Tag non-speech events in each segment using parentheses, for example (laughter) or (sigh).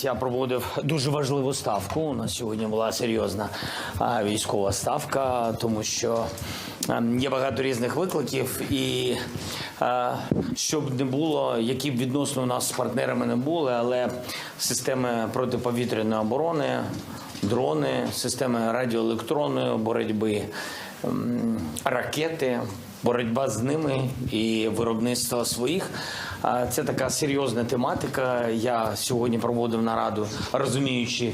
ось я проводив дуже важливу ставку. У нас сьогодні була серйозна військова ставка, тому що є багато різних викликів, і щоб не було, які б відносини у нас з партнерами не були, але системи протиповітряної оборони, дрони, системи радіоелектронної боротьби, ракети боротьба з ними і виробництво своїх. Це така серйозна тематика. Я сьогодні проводив нараду, розуміючи,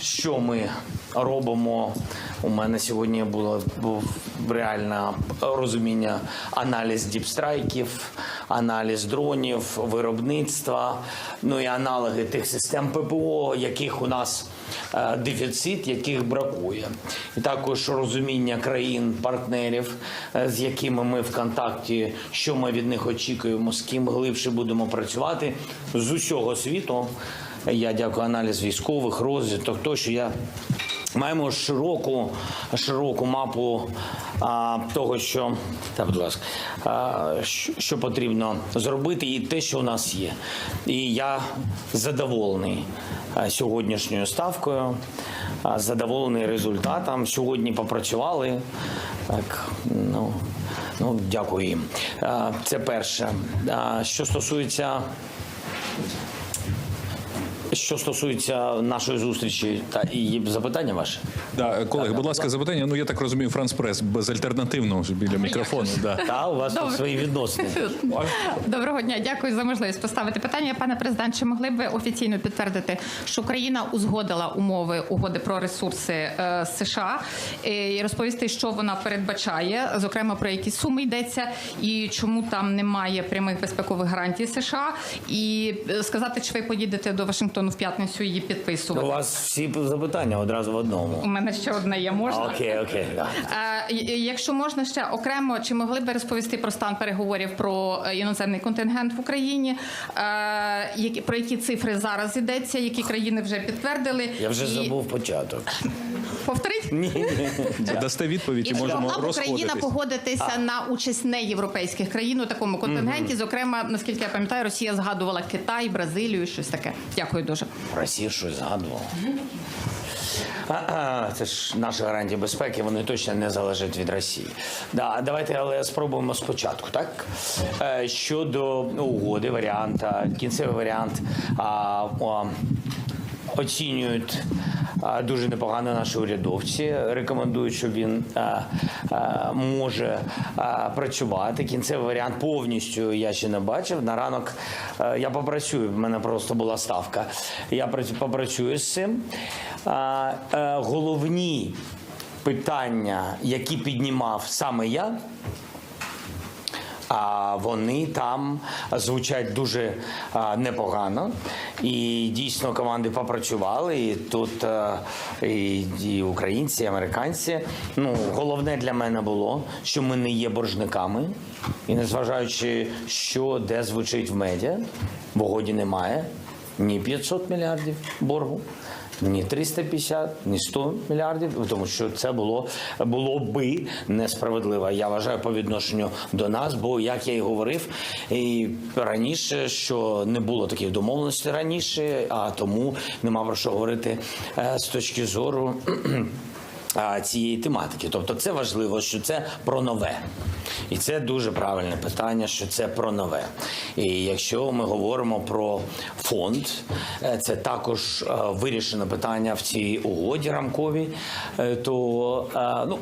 що ми робимо. У мене сьогодні було був реальне розуміння аналіз діпстрайків, аналіз дронів, виробництва, ну і аналоги тих систем ППО, яких у нас е, дефіцит, яких бракує, і також розуміння країн, партнерів, е, з якими ми в контакті, що ми від них очікуємо, з ким глибше будемо працювати з усього світу. Я дякую аналіз військових, розвиток, то що я. Маємо широку, широку мапу а, того, що та, будь ласка, а, що, що потрібно зробити, і те, що у нас є. І я задоволений а, сьогоднішньою ставкою, а, задоволений результатом. Сьогодні попрацювали. Так, ну, ну дякую їм. А, це перше. А, що стосується. Що стосується нашої зустрічі та і запитання ваше. Да, колеги, будь ласка, запитання. Ну я так розумію, Франс Прес безальтернативно біля мікрофону. Да. Та у вас тут свої відносини. Доброго дня, дякую за можливість поставити питання. Пане президент, чи могли б ви офіційно підтвердити, що Україна узгодила умови угоди про ресурси е, США е, і розповісти, що вона передбачає, зокрема про які суми йдеться, і чому там немає прямих безпекових гарантій США, і е, сказати, чи ви поїдете до Вашингтону в п'ятницю її У вас всі запитання одразу в одному. У мене ще одне є можна. Окей, окей. Е, Якщо можна ще окремо, чи могли б ви розповісти про стан переговорів про е, іноземний контингент в Україні? Е, Про які цифри зараз йдеться, які країни вже підтвердили? Я вже І- забув початок. Повторіть? Ні, ні. Дасте відповідь і І можемо могла Україна розходитись. погодитися на участь неєвропейських країн у такому контингенті? Зокрема, наскільки я пам'ятаю, Росія згадувала Китай, Бразилію, щось таке. Дякую дуже. Росія щось згадувала. А-а, Це ж наші гарантії безпеки, вони точно не залежать від Росії. Да, давайте але спробуємо спочатку, так? Е, Щодо угоди, варіанта, кінцевий варіант а, о, оцінюють дуже непогано наші урядовці. Рекомендують, що він може працювати. Кінцевий варіант повністю я ще не бачив. На ранок я попрацюю. В мене просто була ставка. Я працю- попрацюю з цим. Е, Головні питання, які піднімав саме я. А вони там звучать дуже непогано. І дійсно команди попрацювали. І тут і, і українці, і американці. Ну, головне для мене було, що ми не є боржниками. І незважаючи, що де звучить в медіа, в угоді немає ні 500 мільярдів боргу. Ні 350, ні 100 мільярдів, тому що це було, було би несправедливо. Я вважаю по відношенню до нас, бо як я і говорив і раніше, що не було таких домовленостей раніше, а тому нема про що говорити е, з точки зору. Цієї тематики. Тобто це важливо, що це про нове. І це дуже правильне питання, що це про нове. І якщо ми говоримо про фонд, е, це також е, вирішено питання в цій угоді рамковій, е, то ну,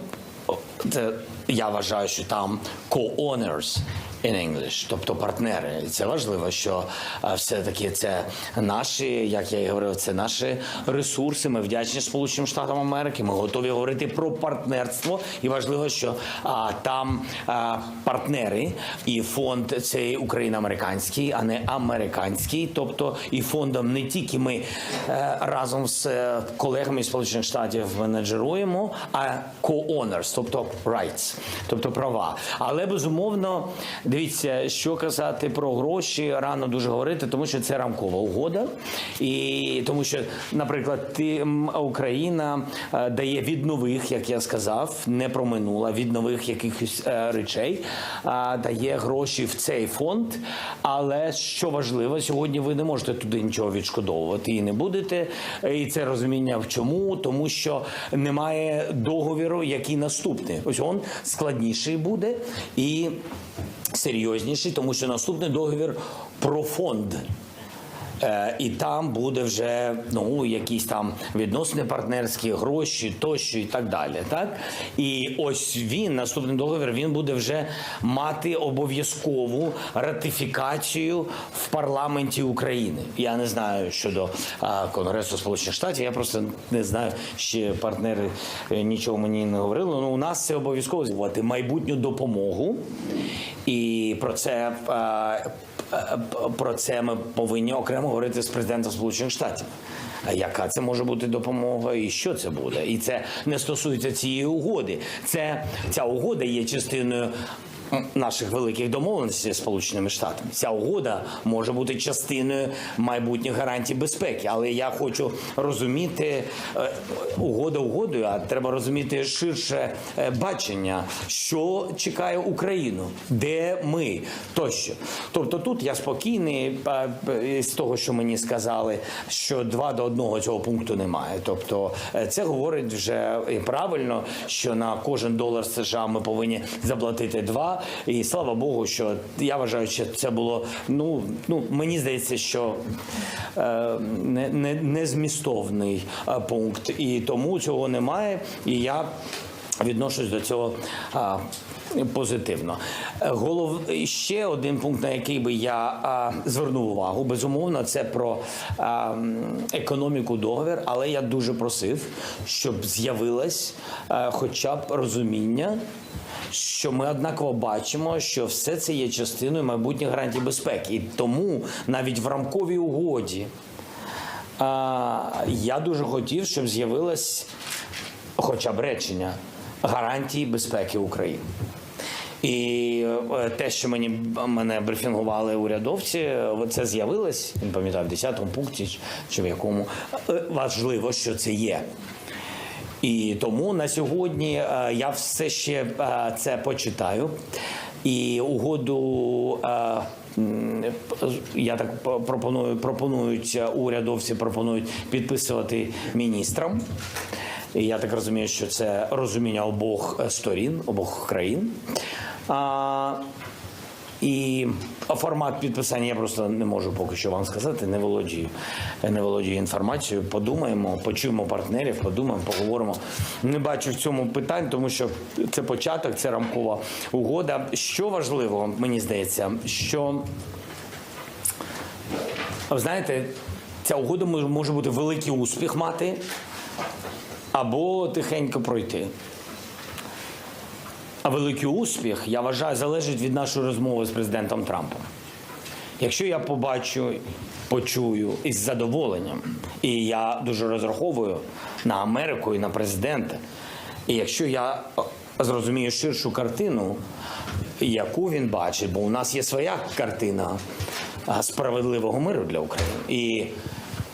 це, я вважаю, що там co-owners in English, тобто партнери. І це важливо, що все-таки це наші, як я і говорив, це наші ресурси. Ми вдячні Сполученим Штатам Америки. Ми готові говорити про партнерство. І важливо, що а, там а, партнери і фонд це україно-американський, а не американський. Тобто і фондом не тільки ми е, разом з е, колегами Сполучених Штатів менеджеруємо, а co-owners, тобто rights, тобто права. Але безумовно Дивіться, що казати про гроші, рано дуже говорити, тому що це рамкова угода. І тому що, наприклад, ти, Україна е, дає від нових, як я сказав, не про минуле, від нових якихось е, речей, дає гроші в цей фонд. Але що важливо, сьогодні ви не можете туди нічого відшкодовувати і не будете. І це розуміння в чому, тому що немає договіру, який наступний. Ось він складніший буде і серйозніший, тому що наступний договір про фонд. Е, і там буде вже ну якісь там відносини партнерські, гроші тощо і так далі. Так і ось він наступний договір. Він буде вже мати обов'язкову ратифікацію в парламенті України. Я не знаю щодо а, Конгресу Сполучених Штатів. Я просто не знаю, ще партнери е, нічого мені не говорили. Ну у нас це обов'язково звати майбутню допомогу, і про це. Е, про це ми повинні окремо говорити з президентом Сполучених Штатів. Яка це може бути допомога, і що це буде? І це не стосується цієї угоди. Це ця угода є частиною. Наших великих домовленостей з Сполученими Штатами ця угода може бути частиною майбутніх гарантій безпеки. Але я хочу розуміти е, угода угодою, а треба розуміти ширше е, бачення, що чекає Україну, де ми тощо. Тобто тут я спокійний е, з того, що мені сказали, що два до одного цього пункту немає. Тобто це говорить вже правильно, що на кожен долар США ми повинні заплатити два. І слава Богу, що я вважаю, що це було ну ну мені здається, що е, не, не, не змістовний е, пункт, і тому цього немає. І я відношусь до цього а, позитивно. Е, Голов ще один пункт, на який би я а, звернув увагу, безумовно, це про а, економіку договір, але я дуже просив, щоб з'явилось хоча б розуміння. Що ми однаково бачимо, що все це є частиною майбутніх гарантій безпеки, і тому навіть в рамковій угоді а, я дуже хотів, щоб з'явилось хоча б речення гарантії безпеки України. І е, те, що мені мене брифінгували урядовці, е, це з'явилось, не пам'ятаю, в 10-му пункті чи в якому Е, важливо, що це є. І тому на сьогодні я все ще це почитаю. І угоду я так пропоную, пропонують урядовці пропонують підписувати міністрам. І я так розумію, що це розуміння обох е, сторін, обох країн. А, і формат підписання я просто не можу поки що вам сказати. Не володію, не володію інформацією. Подумаємо, почуємо партнерів, подумаємо, поговоримо. Не бачу в цьому питань, тому що це початок, це рамкова угода. Що важливо, мені здається, що ви знаєте, ця угода може- може бути великий успіх мати або тихенько пройти. А великий успіх, я вважаю, залежить від нашої розмови з президентом Трампом. Якщо я побачу, почую із задоволенням, і я дуже розраховую на Америку і на президента, і якщо я зрозумію ширшу картину, яку він бачить, бо у нас є своя картина справедливого миру для України. І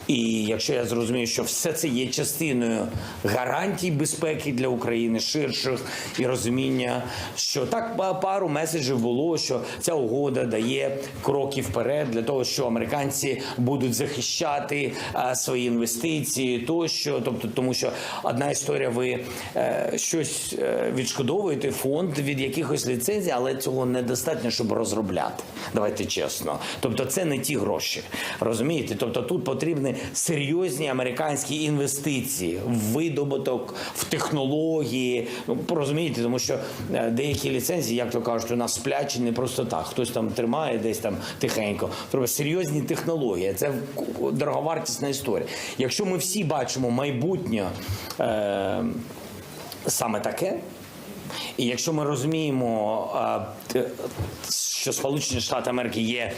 і якщо я зрозумію, що все це є частиною гарантій безпеки для України ширших і розуміння, що так пару меседжів було, що ця угода дає кроки вперед для того, що американці будуть захищати а, свої інвестиції, тощо. Тобто, тому що одна історія, ви е, щось е, відшкодовуєте фонд від якихось ліцензій, але цього недостатньо, щоб розробляти. Давайте чесно. Тобто, це не ті гроші. Розумієте? Тобто тут серйозні американські інвестиції в видобуток, в технології. Ну, розумієте, тому що е, деякі ліцензії, як то кажуть, у нас сплячі не просто так. Хтось там тримає десь там тихенько. Треба серйозні технології. Це дороговартісна історія. Якщо ми всі бачимо майбутнє е, саме таке. І якщо ми розуміємо, що Сполучені Штати Америки є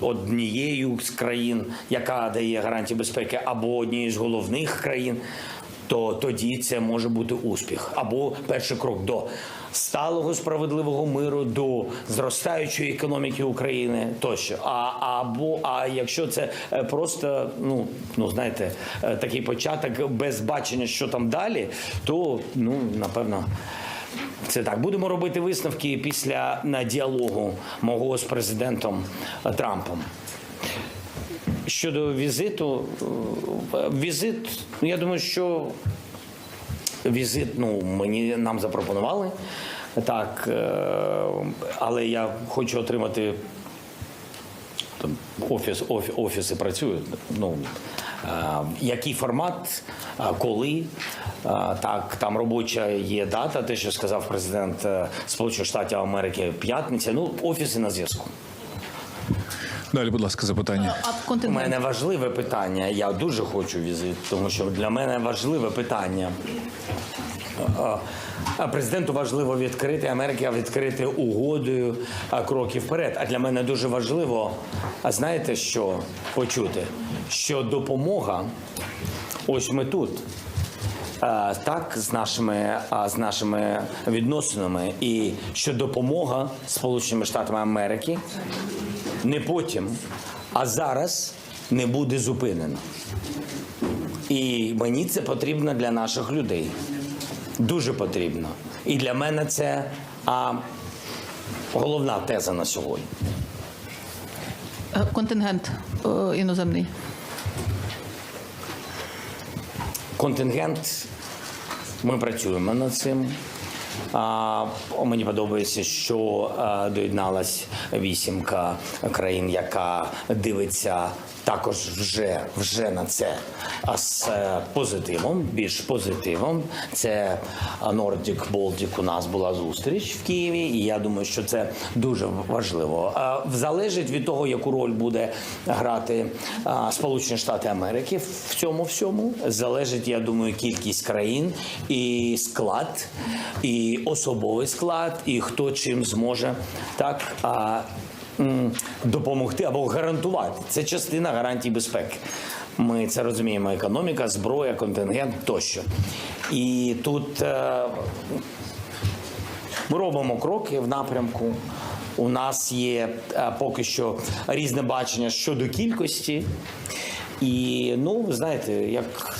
однією з країн, яка дає гарантії безпеки, або однією з головних країн, то тоді це може бути успіх або перший крок до сталого справедливого миру, до зростаючої економіки України тощо. А або а якщо це е, просто ну ну знаєте, е, такий початок без бачення, що там далі, то ну напевно. Це так. Будемо робити висновки після на діалогу мого з президентом е, Трампом. Щодо візиту, е, візит, ну я думаю, що візит, ну мені нам запропонували. Так, е, але я хочу отримати там офіс, офі- офіси працюють. Ну е, який формат, е, коли е, так, там робоча є дата, те, що сказав президент е, Сполучених Штатів Америки, п'ятниця. Ну, офіси на зв'язку. Далі, будь ласка, запитання. А У мене важливе питання. Я дуже хочу візит, тому що для мене важливе питання. А, Президенту важливо відкрити Америка відкрити угодою кроки вперед. А для мене дуже важливо, а знаєте що почути? Що допомога, ось ми тут. Так, з нашими, з нашими відносинами, і що допомога Сполученими Штатами Америки не потім, а зараз не буде зупинено. І мені це потрібно для наших людей. Дуже потрібно. І для мене це а, головна теза на сьогодні. Контингент е, іноземний. Контингент. Ми працюємо над цим. Мені подобається, що доєдналась вісімка країн, яка дивиться також вже, вже на це з е, позитивом, більш позитивом. Це Nordic Baltic у нас була зустріч в Києві, і я думаю, що це дуже важливо. Залежить від того, яку роль буде грати Сполучені Штати Америки в цьому всьому. Залежить, я думаю, кількість країн і склад, і особовий склад, і хто чим зможе так. А, допомогти або гарантувати. Це частина гарантій безпеки. Ми це розуміємо: економіка, зброя, контингент тощо. І тут е, ми робимо кроки в напрямку. У нас є е, поки що різне бачення щодо кількості. І ну, знаєте, як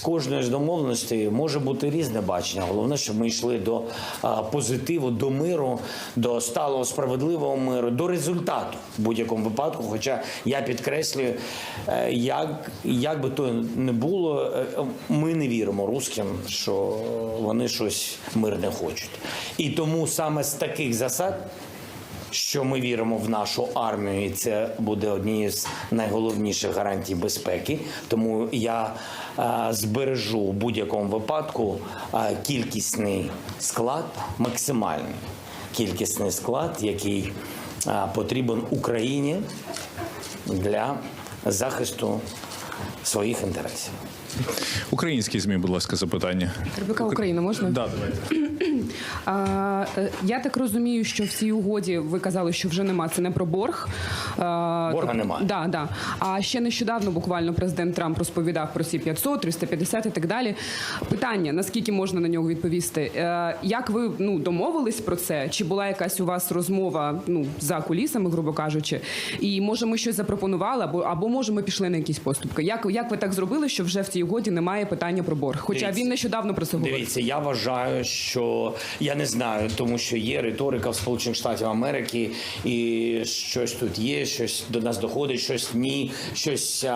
кожної з домовленостей може бути різне бачення. Головне, щоб ми йшли до позитиву, до миру, до сталого справедливого миру, до результату в будь-якому випадку. Хоча я підкреслюю, е, як, як би то не було, е, ми не віримо русським, що вони щось мирне хочуть. І тому саме з таких засад що ми віримо в нашу армію, і це буде однією з найголовніших гарантій безпеки. Тому я е, збережу в будь-якому випадку е, кількісний склад, максимальний кількісний склад, який е, потрібен Україні для захисту своїх інтересів. Українські змі, будь ласка, запитання. РБК Україна можна? Да, давайте. А, е, я так розумію, що в цій угоді ви казали, що вже нема. Це не про борг. А, Борга тоб- немає. Да, да. А ще нещодавно буквально президент Трамп розповідав про ці 500, 350 і так далі. Питання: наскільки можна на нього відповісти? Е, як ви ну домовились про це? Чи була якась у вас розмова ну за кулісами, грубо кажучи? І може ми щось запропонували, або або може ми пішли на якісь поступки? Як як ви так зробили, що вже в цій угоді немає питання про борг? Хоча Дивіться. він нещодавно про це говорив. Дивіться, я вважаю, що я не знаю, тому що є риторика в Сполучених Штатів Америки, і щось тут є, щось до нас доходить, щось ні, щось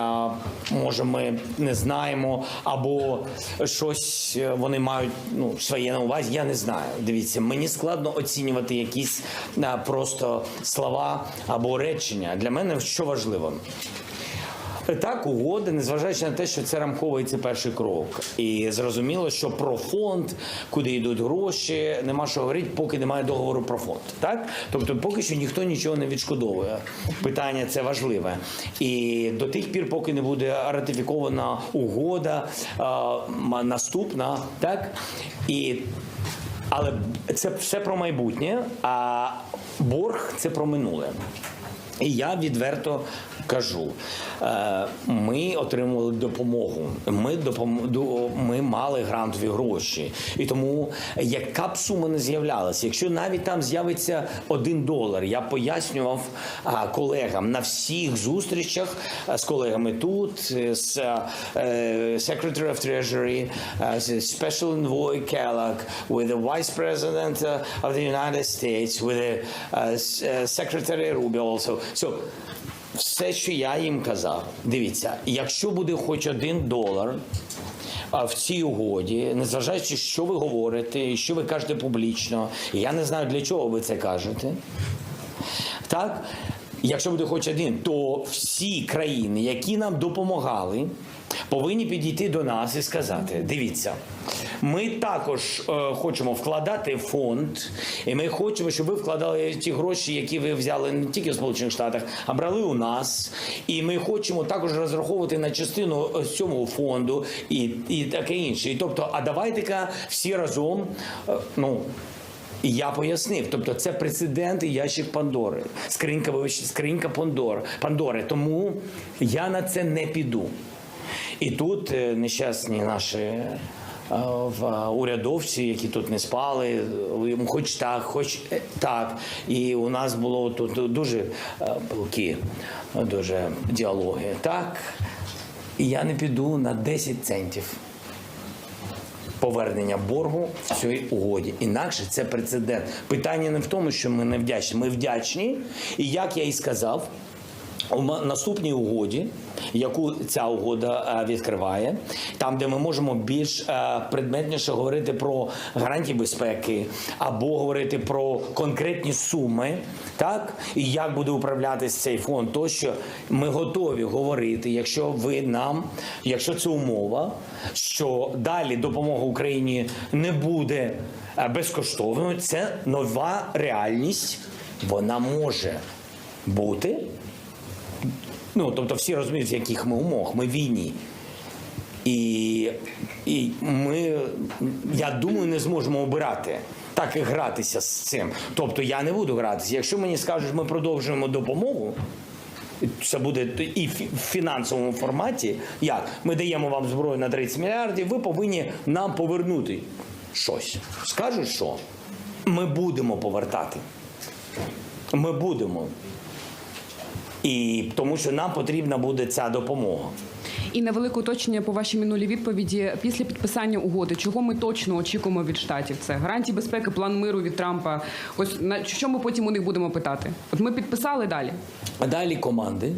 може ми не знаємо, або щось е, вони мають ну своє на увазі. Я не знаю. Дивіться, мені складно оцінювати якісь просто слова або речення. Для мене що важливо. Так, угоди, незважаючи на те, що це рамковий це перший крок. І зрозуміло, що про фонд, куди йдуть гроші, нема що говорити, поки немає договору про фонд. Так? Тобто, поки що ніхто нічого не відшкодовує. Питання це важливе. І до тих пір, поки не буде ратифікована угода а, наступна, так? І але це все про майбутнє, а борг це про минуле. І я відверто кажу, е, ми отримували допомогу. Ми допом... ми мали грантові гроші. І тому яка б сума не з'являлася, якщо навіть там з'явиться один долар, я пояснював колегам на всіх зустрічах з колегами тут, е, з е, Secretary of Treasury, е, з Special Envoy Kellogg, with the Vice President of the United States, with the Secretary Rubio also. So, все, що я їм казав, дивіться, якщо буде хоч один долар в цій угоді, незважаючи, що ви говорите, що ви кажете публічно, я не знаю для чого ви це кажете. Так, якщо буде хоч один, то всі країни, які нам допомагали, повинні підійти до нас і сказати: дивіться, ми також е, хочемо вкладати фонд, і ми хочемо, щоб ви вкладали ті гроші, які ви взяли не тільки в Сполучених Штатах, а брали у нас. І ми хочемо також розраховувати на частину е, цього фонду і, і таке інше. І тобто, а давайте-ка всі разом, е, ну. І я пояснив, тобто це прецедент і ящик Пандори, скринька, скринька Пандор, Пандори. Тому я на це не піду. І тут нещасні наші в- урядовці, які тут не спали, е, хоч так, хоч е, так. І у нас було тут дуже е, дуже діалоги. Так, я не піду на 10 центів повернення боргу в цій угоді. Інакше це прецедент. Питання не в тому, що ми не вдячні. Ми вдячні. І як я і сказав. У наступній угоді, яку ця угода е, відкриває, там, де ми можемо більш е, предметніше говорити про гарантії безпеки або говорити про конкретні суми, так і як буде управлятися цей фонд, тощо ми готові говорити, якщо ви нам, якщо це умова, що далі допомога Україні не буде е, безкоштовною, це нова реальність. Вона може бути. Ну, тобто всі розуміють, в яких ми умовах, ми в війні. І, і ми, я думаю, не зможемо обирати. Так і гратися з цим. Тобто я не буду гратися. Якщо мені скажуть, ми продовжуємо допомогу, це буде і в фінансовому форматі. Як? Ми даємо вам зброю на 30 мільярдів, ви повинні нам повернути щось. Скажуть, що ми будемо повертати. Ми будемо. І тому що нам потрібна буде ця допомога. І на велике уточнення по вашій минулій відповіді після підписання угоди, чого ми точно очікуємо від штатів? Це гарантії безпеки, план миру від Трампа. Ось на що ми потім у них будемо питати? От ми підписали далі. А далі команди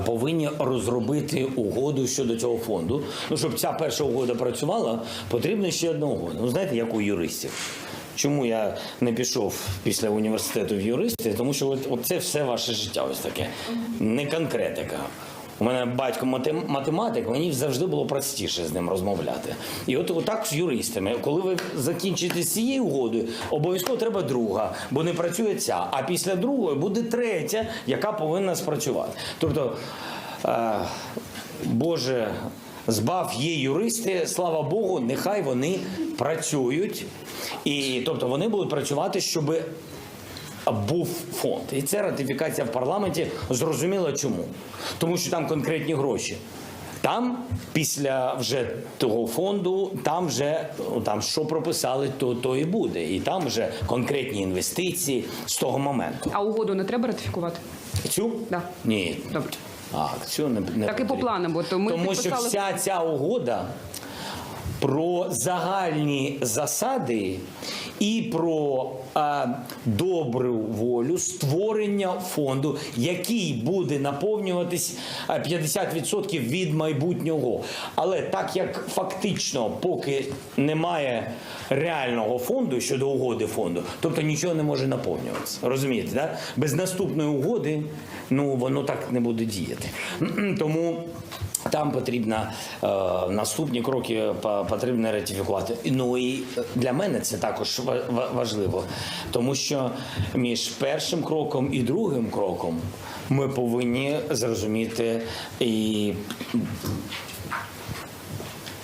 повинні розробити угоду щодо цього фонду. Ну, щоб ця перша угода працювала, потрібна ще одна угода. Ну, знаєте, як у юристів. Чому я не пішов після університету в юристи? Тому що от, от це все ваше життя ось таке. Не конкретика. У мене батько математик, мені завжди було простіше з ним розмовляти. І от отак з юристами, коли ви закінчите з цією угодою, обов'язково треба друга, бо не працює ця. А після другої буде третя, яка повинна спрацювати. Тобто, е, Боже, збав є юристи, слава Богу, нехай вони працюють. І тобто вони будуть працювати, щоб був фонд. І це ратифікація в парламенті. Зрозуміло чому. Тому що там конкретні гроші. Там, після вже того фонду, там вже ну, там що прописали, то, то і буде. І там вже конкретні інвестиції з того моменту. А угоду не треба ратифікувати? Цю? Да. Ні. Добре. А, цю не, не Так і по планам, бо то ми Тому що підписали- вся ця угода про загальні засади і про добру волю створення фонду, який буде наповнюватись е, 50% від майбутнього. Але так як фактично, поки немає реального фонду щодо угоди фонду, тобто нічого не може наповнюватися. Розумієте, да? без наступної угоди ну воно так не буде діяти. (clears throat) Тому. Там потрібно е, наступні кроки по- потрібно ратифікувати. Ну і для мене це також ва- ва- важливо, тому що між першим кроком і другим кроком ми повинні зрозуміти і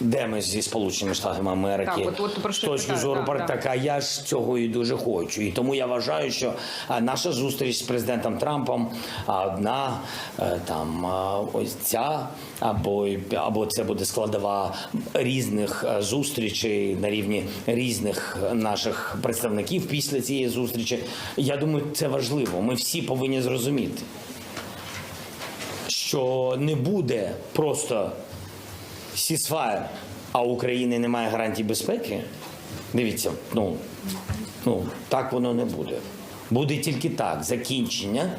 де ми зі Сполученими Штатами Америки Так, от- от з точки зору так, так. партнера, я ж цього і дуже хочу. І тому я вважаю, що наша зустріч з президентом Трампом одна е, там ось ця, або або це буде складова різних е, зустрічей на рівні різних наших представників після цієї зустрічі. Я думаю, це важливо. Ми всі повинні зрозуміти, що не буде просто сісфаєр, а у України немає гарантій безпеки. Дивіться, ну, ну так воно не буде. Буде тільки так: закінчення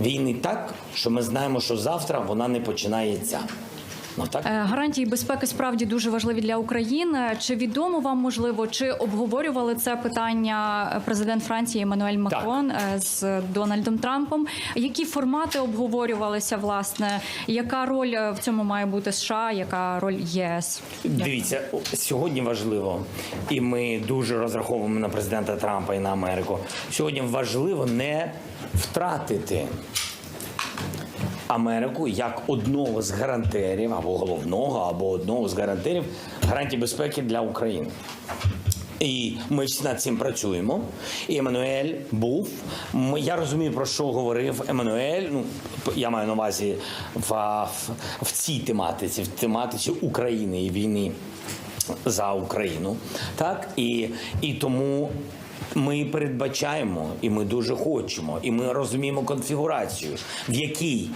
війни так, що ми знаємо, що завтра вона не починається. Ну так. Е, Гарантії безпеки справді дуже важливі для України. Чи відомо вам можливо, чи обговорювали це питання президент Франції Еммануель Макрон е, з Дональдом Трампом? Які формати обговорювалися власне? Яка роль е, в цьому має бути США? Яка роль ЄС? Дивіться, сьогодні важливо, і ми дуже розраховуємо на президента Трампа і на Америку. Сьогодні важливо не втратити Америку як одного з гарантерів, або головного, або одного з гарантерів гарантій безпеки для України. І ми всі над цим працюємо. І Еммануель був. Я розумію, про що говорив Еммануель. Ну, я маю на увазі в, в, в цій тематиці, в тематиці України і війни за Україну. Так? І, і тому ми передбачаємо, і ми дуже хочемо, і ми розуміємо конфігурацію, в якій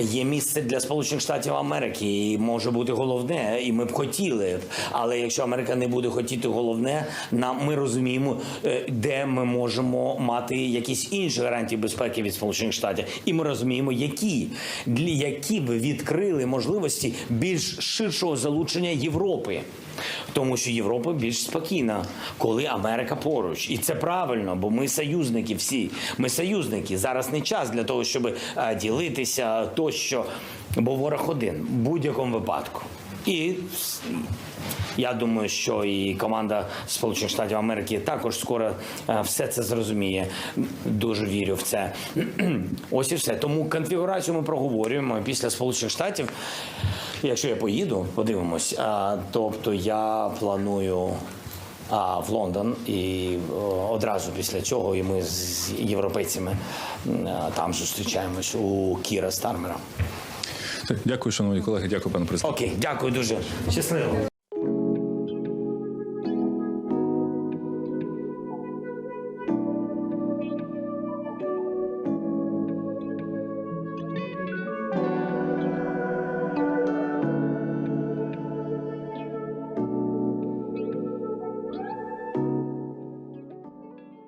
є місце для Сполучених Штатів Америки, і може бути головне, і ми б хотіли. Але якщо Америка не буде хотіти головне, нам ми розуміємо, е, де ми можемо мати якісь інші гарантії безпеки від Сполучених Штатів, і ми розуміємо, які для які б відкрили можливості більш ширшого залучення Європи. Тому що Європа більш спокійна, коли Америка поруч, і це правильно, бо ми союзники всі. Ми союзники. Зараз не час для того, щоб е, ділитися тощо, бо ворог один в будь-якому випадку. І я думаю, що і команда Сполучених Штатів Америки також скоро е, все це зрозуміє. Дуже вірю в це. (clears throat) Ось і все. Тому конфігурацію ми проговорюємо після Сполучених Штатів. Якщо я поїду, подивимось. А, тобто я планую. А в Лондон і о, одразу після цього і ми з європейцями а, там зустрічаємось у Кіра Стармера. Дякую, шановні колеги. Дякую, пане президент. Окей, дякую дуже. Щасливо.